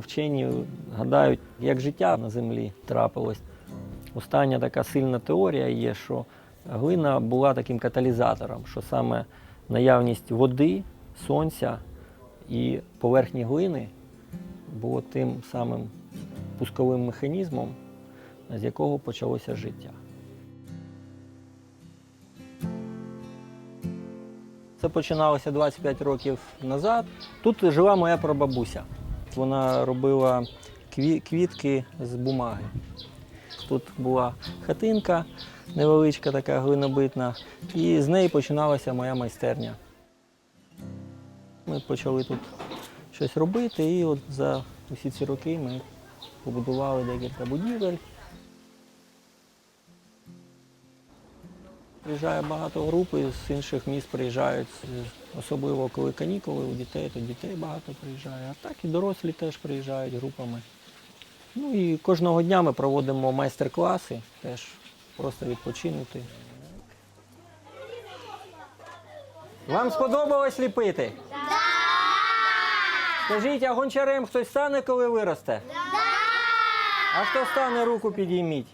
вчені гадають, як життя на землі трапилось. Остання така сильна теорія є, що глина була таким каталізатором, що саме наявність води, сонця і поверхні глини було тим самим пусковим механізмом, з якого почалося життя. Це починалося 25 років назад. Тут жила моя прабабуся. Вона робила кві- квітки з бумаги. Тут була хатинка невеличка, така глинобитна, і з неї починалася моя майстерня. Ми почали тут щось робити, і от за усі ці роки ми побудували декілька будівель. Приїжджає багато груп з інших міст приїжджають, особливо коли канікули у дітей, то дітей багато приїжджає. А так і дорослі теж приїжджають групами. Ну і кожного дня ми проводимо майстер-класи, теж просто відпочинути. Вам сподобалось ліпити? Так! Скажіть, а гончарем хтось стане, коли виросте? Так! А хто стане, руку підійміть?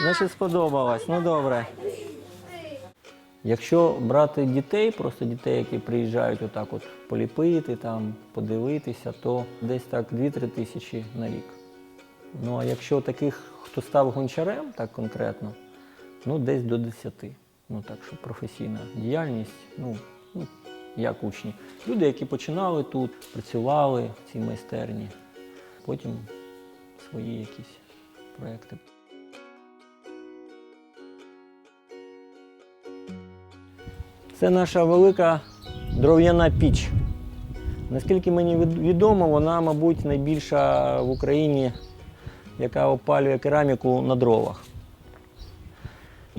Значить, сподобалось. Ну добре. Якщо брати дітей, просто дітей, які приїжджають отак от поліпити, там, подивитися, то десь так 2-3 тисячі на рік. Ну а якщо таких, хто став гончарем, так конкретно, ну десь до 10. Ну так, що професійна діяльність, ну, ну як учні. Люди, які починали тут, працювали в цій майстерні, потім свої якісь проекти. Це наша велика дров'яна піч. Наскільки мені відомо, вона, мабуть, найбільша в Україні, яка опалює кераміку на дровах.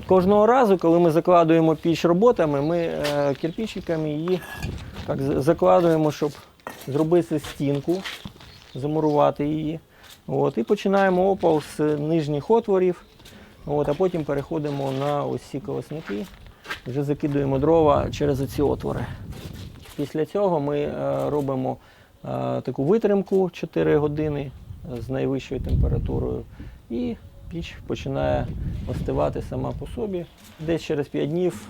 Кожного разу, коли ми закладуємо піч роботами, ми е, кирпичиками її так закладуємо, щоб зробити стінку, замурувати її. От, і починаємо опал з нижніх отворів, от, а потім переходимо на ось ці колосники, вже закидуємо дрова через ці отвори. Після цього ми е, робимо е, таку витримку 4 години з найвищою температурою, і піч починає остивати сама по собі. Десь через 5 днів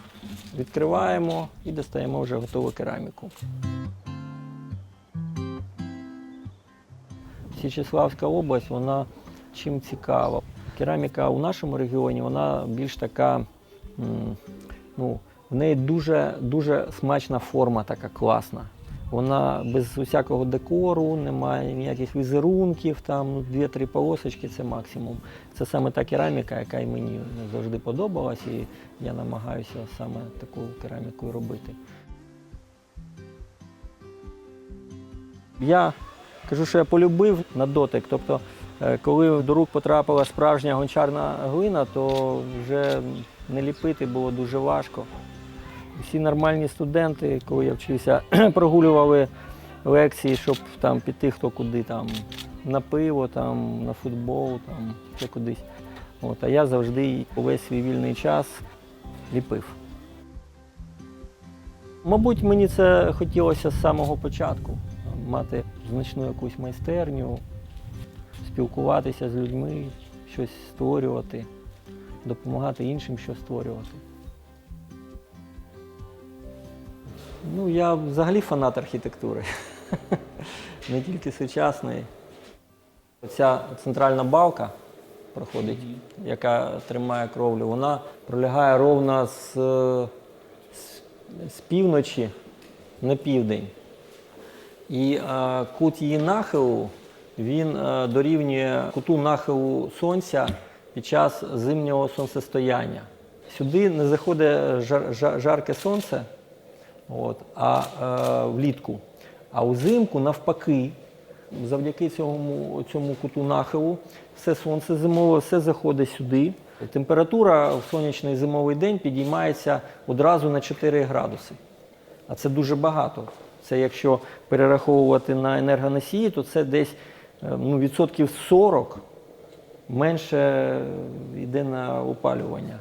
відкриваємо і достаємо вже готову кераміку. Січеславська область, вона чим цікава. Кераміка у нашому регіоні, вона більш така, ну, в неї дуже, дуже смачна форма, така класна. Вона без усякого декору, немає ніяких візерунків, там ну, дві-три полосочки це максимум. Це саме та кераміка, яка й мені завжди подобалась, і я намагаюся саме таку кераміку робити. Я кажу, що я полюбив на дотик. Тобто, е, коли до рук потрапила справжня гончарна глина, то вже не ліпити було дуже важко. Всі нормальні студенти, коли я вчився, прогулювали лекції, щоб там піти хто куди там на пиво, там, на футбол, там, ще кудись. От, а я завжди увесь свій вільний час ліпив. Мабуть, мені це хотілося з самого початку мати значну якусь майстерню, спілкуватися з людьми, щось створювати, допомагати іншим щось створювати. Ну, я взагалі фанат архітектури, не тільки сучасної. Оця центральна балка проходить, яка тримає кровлю, вона пролягає ровно з, з, з півночі на південь. І е, кут її нахилу він е, дорівнює куту нахилу сонця під час зимнього сонцестояння. Сюди не заходить жар, жар, жарке сонце, от, а е, влітку. А узимку навпаки, завдяки цьому, цьому куту нахилу, все сонце зимове, все заходить сюди. Температура в сонячний зимовий день підіймається одразу на 4 градуси. А це дуже багато. Це якщо перераховувати на енергоносії, то це десь е, ну, відсотків 40 менше йде на опалювання.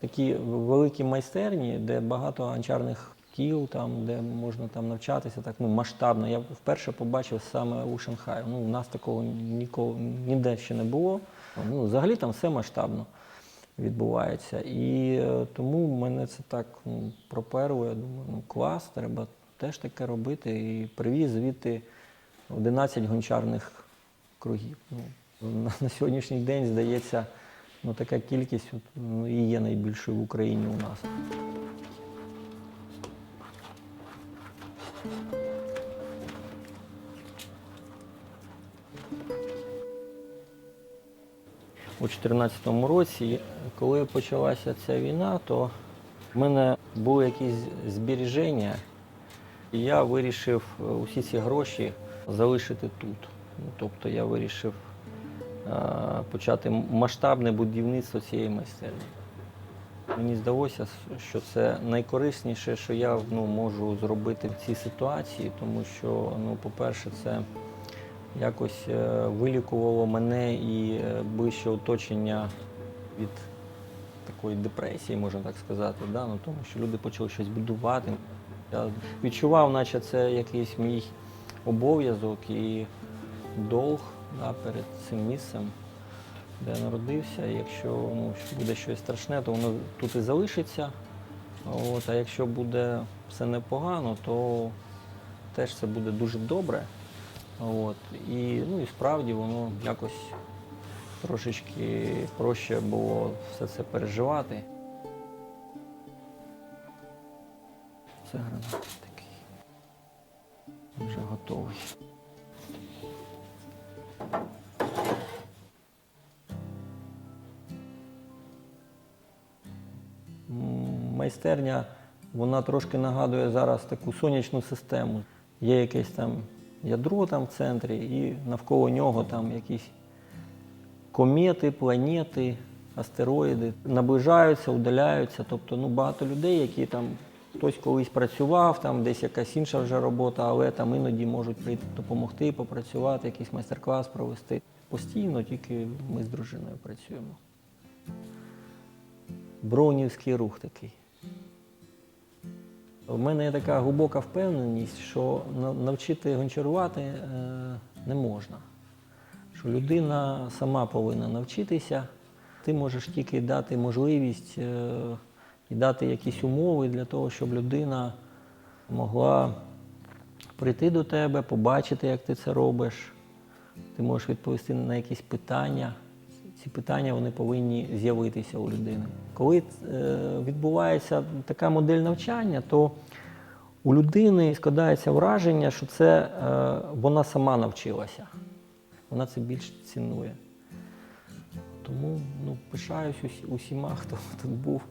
Такі великі майстерні, де багато гончарних шкіл, там, де можна там навчатися, так ну, масштабно. Я вперше побачив саме у Шанхаї. Ну, у нас такого ніколи ніде ще не було. Ну, взагалі там все масштабно відбувається. І е, тому мене це так ну, проперло. Я думаю, ну клас, треба теж таке робити. І привіз звідти 11 гончарних кругів. Ну, на, на сьогоднішній день, здається, ну, така кількість от, ну, і є найбільшою в Україні у нас. У 2014 році, коли почалася ця війна, то в мене були якісь збереження, я вирішив е, усі ці гроші залишити тут. Ну, тобто я вирішив е, почати масштабне будівництво цієї майстерні. Мені здалося, що це найкорисніше, що я ну, можу зробити в цій ситуації, тому що, ну, по-перше, це якось е, вилікувало мене і ближче оточення від такої депресії, можна так сказати. Да? Ну, тому що люди почали щось будувати. Я відчував, наче це якийсь мій обов'язок і долг да, перед цим місцем, де я народився. Якщо ну, буде щось страшне, то воно тут і залишиться. От, а якщо буде все непогано, то теж це буде дуже добре. От, і, ну, і справді воно якось трошечки проще було все це переживати. Це гранат такий. Вже готовий. Майстерня, вона трошки нагадує зараз таку сонячну систему. Є якесь там ядро там в центрі, і навколо нього там якісь комети, планети, астероїди наближаються, удаляються. Тобто ну, багато людей, які там хтось колись працював, там десь якась інша вже робота, але там іноді можуть прийти допомогти, попрацювати, якийсь майстер-клас провести. Постійно тільки ми з дружиною працюємо. Броунівський рух такий. У мене є така глибока впевненість, що навчити гончарувати е, не можна. Що людина сама повинна навчитися. Ти можеш тільки дати можливість е, і дати якісь умови для того, щоб людина могла прийти до тебе, побачити, як ти це робиш. Ти можеш відповісти на якісь питання. Ці питання вони повинні з'явитися у людини. Коли е, відбувається така модель навчання, то у людини складається враження, що це е, вона сама навчилася. Вона це більш цінує. Тому ну, пишаюсь усіма, хто тут був.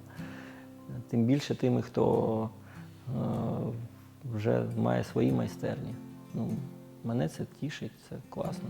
Тим більше тими, хто е, вже має свої майстерні. Ну, мене це тішить, це класно.